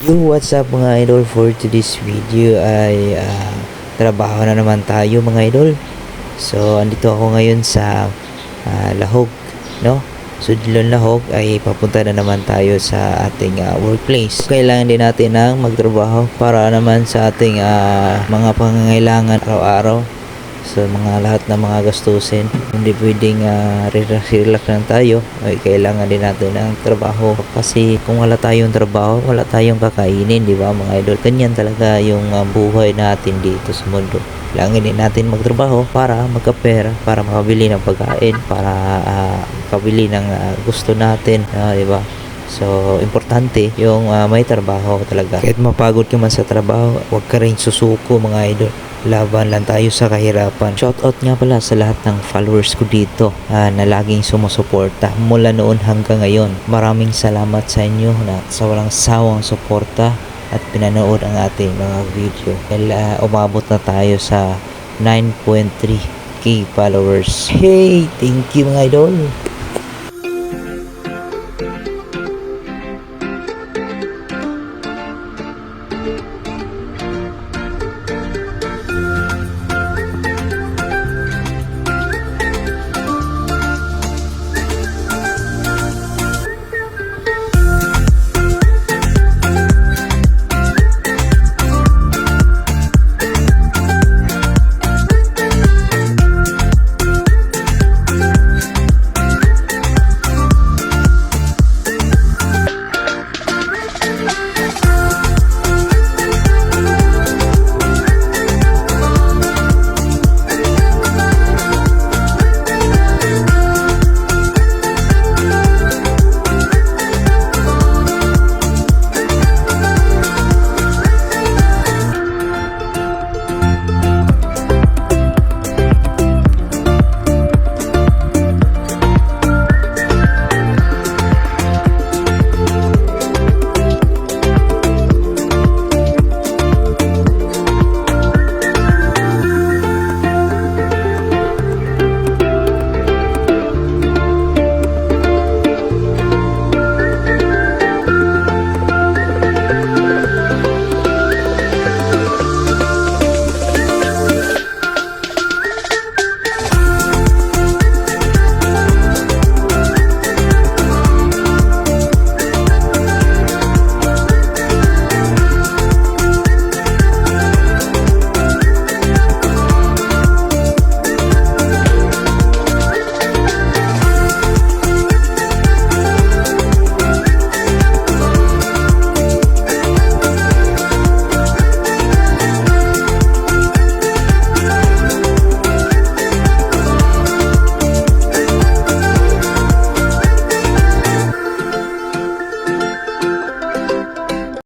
Yo, what's up mga idol? For today's video ay ah, trabaho na naman tayo mga idol. So, andito ako ngayon sa ah, Lahog, no? Sudlon Lahog ay papunta na naman tayo sa ating ah, workplace. Kailangan din natin ng magtrabaho para naman sa ating ah, mga pangangailangan araw-araw sa mga lahat ng mga gastusin. Hindi pwedeng uh, relax lang tayo. Ay, kailangan din natin ng trabaho. Kasi kung wala tayong trabaho, wala tayong kakainin, di ba mga idol? Ganyan talaga yung ah, buhay natin dito sa mundo. Kailangan din natin magtrabaho para magkapera, para makabili ng pagkain, para ah, makabili ng ah, gusto natin, ah, di ba? So, importante yung ah, may trabaho talaga. Kahit mapagod ka man sa trabaho, huwag ka rin susuko mga idol. Laban lang tayo sa kahirapan. Shoutout nga pala sa lahat ng followers ko dito ah, na laging sumusuporta mula noon hanggang ngayon. Maraming salamat sa inyo na sa walang sawang suporta at pinanood ang ating mga video. Dahil ah, umabot na tayo sa 9.3k followers. Hey, thank you mga idol.